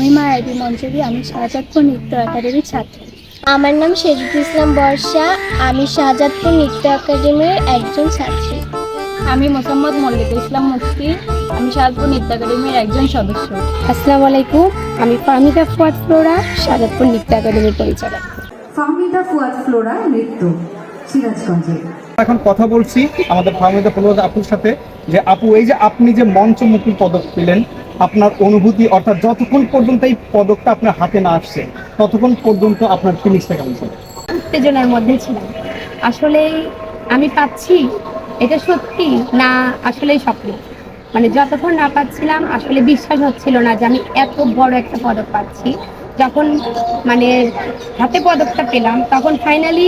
আমি মায়াবী মঞ্জুরি আমি শাহজাদপুর নৃত্য একাডেমির ছাত্রী। আমার নাম শেরিফ ইসলাম বর্ষা আমি শাহজাদপুর নৃত্য একাডেমির একজন ছাত্রী। আমি মোসাম্মদ মল্লিক ইসলাম মুফতি আমি শাহজাদপুর নৃত্য একাডেমির একজন সদস্য। আসসালামু আলাইকুম আমি ফাহমিদা ফুয়াদ ফ্লোরা শাহজাদপুর নৃত্য একাডেমির পরিচালক। ফাহমিদা ফুয়াদ ফ্লোরা নৃত্য সিরাজগঞ্জে। এখন কথা বলছি আমাদের ফাহমিদা আপুর সাথে যে আপু এই যে আপনি যে মঞ্চমুখী পদক পেলেন আপনার অনুভূতি অর্থাৎ যতক্ষণ পর্যন্ত এই পদকটা আপনার হাতে না আসছে ততক্ষণ পর্যন্ত আপনার ফিলিংসটা কেমন ছিল? উত্তেজনার মধ্যে ছিলাম। আসলে আমি পাচ্ছি এটা সত্যি না আসলেই স্বপ্ন। মানে যতক্ষণ না পাচ্ছিলাম আসলে বিশ্বাস হচ্ছিল না যে আমি এত বড় একটা পদক পাচ্ছি। যখন মানে হাতে পদকটা পেলাম তখন ফাইনালি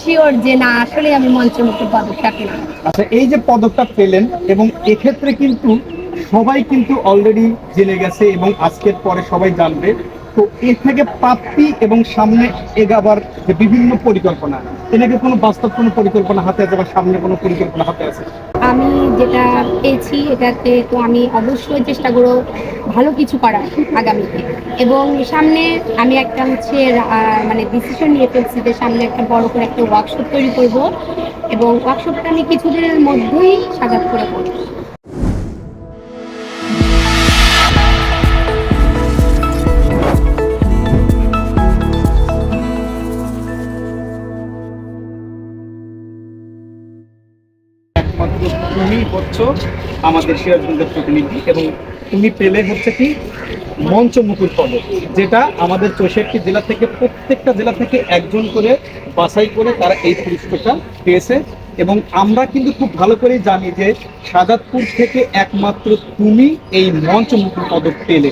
শিওর যে না আসলে আমি মঞ্চমুখী পদকটা পেলাম। আচ্ছা এই যে পদকটা পেলেন এবং এক্ষেত্রে কিন্তু সবাই কিন্তু অলরেডি জেনে গেছে এবং আজকের পরে সবাই জানবে। তো এর থেকে প্রাপ্তি এবং সামনে এগাবার যে বিভিন্ন পরিকল্পনা এটাকে কোনো বাস্তব কোনো পরিকল্পনা হাতে আছে বা সামনে কোনো পরিকল্পনা হাতে আছে? আমি যেটা পেয়েছি এটাতে তো আমি অবশ্যই চেষ্টা করব ভালো কিছু করার আগামীতে। এবং সামনে আমি একটা হচ্ছে মানে ডিসিশন নিয়ে ফেলছি যে সামনে একটা বড় করে একটা ওয়ার্কশপ তৈরি করব। এবং ওয়ার্কশপটা আমি কিছুদিনের মধ্যেই সাজাত করে করব। একমাত্র তুমি হচ্ছ আমাদের সিরাজগঞ্জের প্রতিনিধি এবং তুমি পেলে হচ্ছে কি মঞ্চমুকুর পদক যেটা আমাদের চৌষট্টি জেলা থেকে প্রত্যেকটা জেলা থেকে একজন করে বাছাই করে তারা এই পুরস্কারটা পেয়েছে এবং আমরা কিন্তু খুব ভালো করেই জানি যে সাজাদপুর থেকে একমাত্র তুমি এই মঞ্চমুকুর পদক পেলে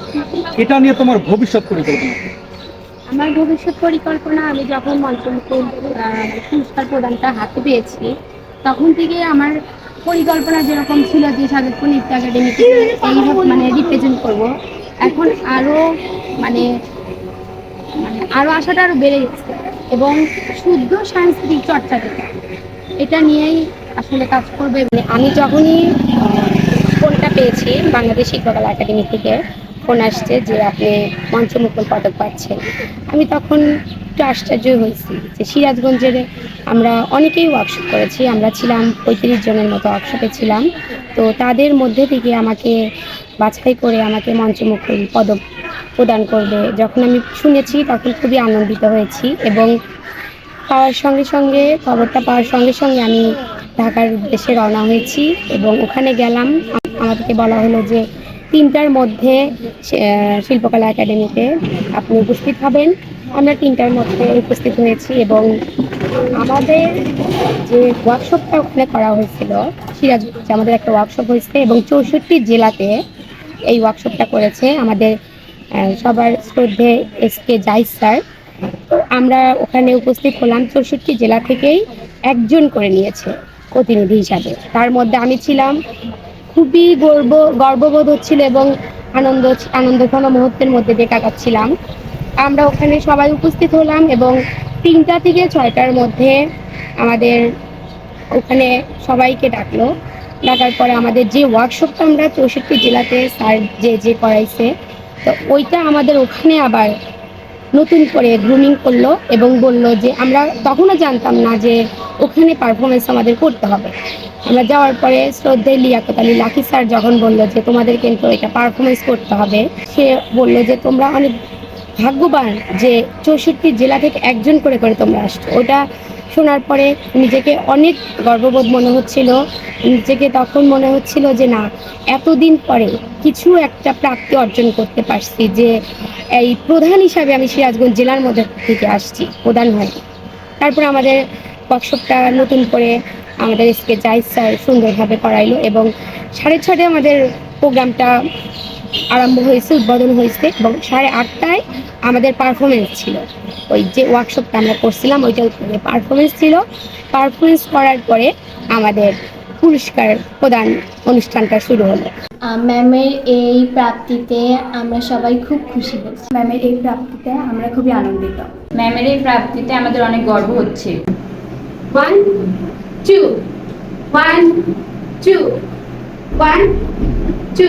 এটা নিয়ে তোমার ভবিষ্যৎ পরিকল্পনা? আমার ভবিষ্যৎ পরিকল্পনা, আমি যখন মঞ্চমুকুল পুরস্কার প্রদানটা হাতে পেয়েছি, তখন থেকে আমার পরিকল্পনা যেরকম ছিল যে সাজাদপুর নৃত্য একাডেমিকে এইভাবে মানে রিপ্রেজেন্ট করব। এখন আরও মানে মানে আরও আশাটা আরও বেড়ে গেছে। এবং শুদ্ধ সাংস্কৃতিক চর্চা যেটা এটা নিয়েই আসলে কাজ করবে। মানে আমি যখনই ফোনটা পেয়েছি বাংলাদেশ শিল্পকলা একাডেমি থেকে, ফোন আসছে যে আপনি মঞ্চমুকুল পদক পাচ্ছেন। আমি তখন একটু আশ্চর্য হয়েছি যে সিরাজগঞ্জের আমরা অনেকেই ওয়ার্কশপ করেছি, আমরা ছিলাম পঁয়ত্রিশ জনের মতো ওয়ার্কশপে ছিলাম। তো তাদের মধ্যে থেকে আমাকে বাছাই করে আমাকে মঞ্চমুখী পদক প্রদান করবে। যখন আমি শুনেছি তখন খুবই আনন্দিত হয়েছি এবং পাওয়ার সঙ্গে সঙ্গে, খবরটা পাওয়ার সঙ্গে সঙ্গে আমি ঢাকার উদ্দেশ্যে রওনা হয়েছি এবং ওখানে গেলাম। আমাদেরকে বলা হলো যে তিনটার মধ্যে শিল্পকলা একাডেমিতে আপনি উপস্থিত হবেন। আমরা তিনটার মধ্যে উপস্থিত হয়েছি এবং আমাদের যে ওয়ার্কশপটা ওখানে করা হয়েছিল, সিরাজগঞ্জে আমাদের একটা ওয়ার্কশপ হয়েছে এবং চৌষট্টি জেলাতে এই ওয়ার্কশপটা করেছে আমাদের সবার শ্রদ্ধে এস কে জাইস স্যার। তো আমরা ওখানে উপস্থিত হলাম চৌষট্টি জেলা থেকেই একজন করে নিয়েছে প্রতিনিধি হিসাবে। তার মধ্যে আমি ছিলাম, খুবই গর্ব, গর্ববোধ হচ্ছিল এবং আনন্দ, আনন্দঘন মুহূর্তের মধ্যে দিয়ে কাটাচ্ছিলাম আমরা ওখানে সবাই উপস্থিত হলাম এবং তিনটা থেকে ছয়টার মধ্যে আমাদের ওখানে সবাইকে ডাকলো। ডাকার পরে আমাদের যে ওয়ার্কশপটা আমরা চৌষট্টি জেলাতে স্যার যে যে করাইছে, তো ওইটা আমাদের ওখানে আবার নতুন করে গ্রুমিং করল এবং বলল যে, আমরা তখনও জানতাম না যে ওখানে পারফরমেন্স আমাদের করতে হবে। আমরা যাওয়ার পরে শ্রদ্ধে লিয়াকত আলী, লাকি স্যার যখন বলল যে, তোমাদের কিন্তু এটা পারফরমেন্স করতে হবে, সে বলল যে, তোমরা অনেক ভাগ্যবান যে চৌষট্টি জেলা থেকে একজন করে করে তোমরা আসছো। ওটা শোনার পরে নিজেকে অনেক গর্ববোধ মনে হচ্ছিল। নিজেকে তখন মনে হচ্ছিল যে না, এতদিন পরে কিছু একটা প্রাপ্তি অর্জন করতে পারছি যে এই প্রধান হিসাবে আমি সিরাজগঞ্জ জেলার মধ্যে থেকে আসছি, প্রধান হয়ে তারপর আমাদের ওয়ার্কশপটা নতুন করে আমাদের এসকে স্যার সুন্দরভাবে করাইলো এবং সাড়ে ছটায় আমাদের প্রোগ্রামটা আরম্ভ হয়েছে উদ্বোধন হয়েছে এবং সাড়ে আটটায় আমাদের পারফরমেন্স ছিল। ওই যে ওয়ার্কশপটা আমরা করছিলাম ওইটার উপরে পারফরমেন্স ছিল। পারফরমেন্স করার পরে আমাদের পুরস্কার প্রদান অনুষ্ঠানটা শুরু হলো। ম্যামের এই প্রাপ্তিতে আমরা সবাই খুব খুশি হয়েছি ম্যামের এই প্রাপ্তিতে আমরা খুবই আনন্দিত। ম্যামের এই প্রাপ্তিতে আমাদের অনেক গর্ব হচ্ছে। One two one two one two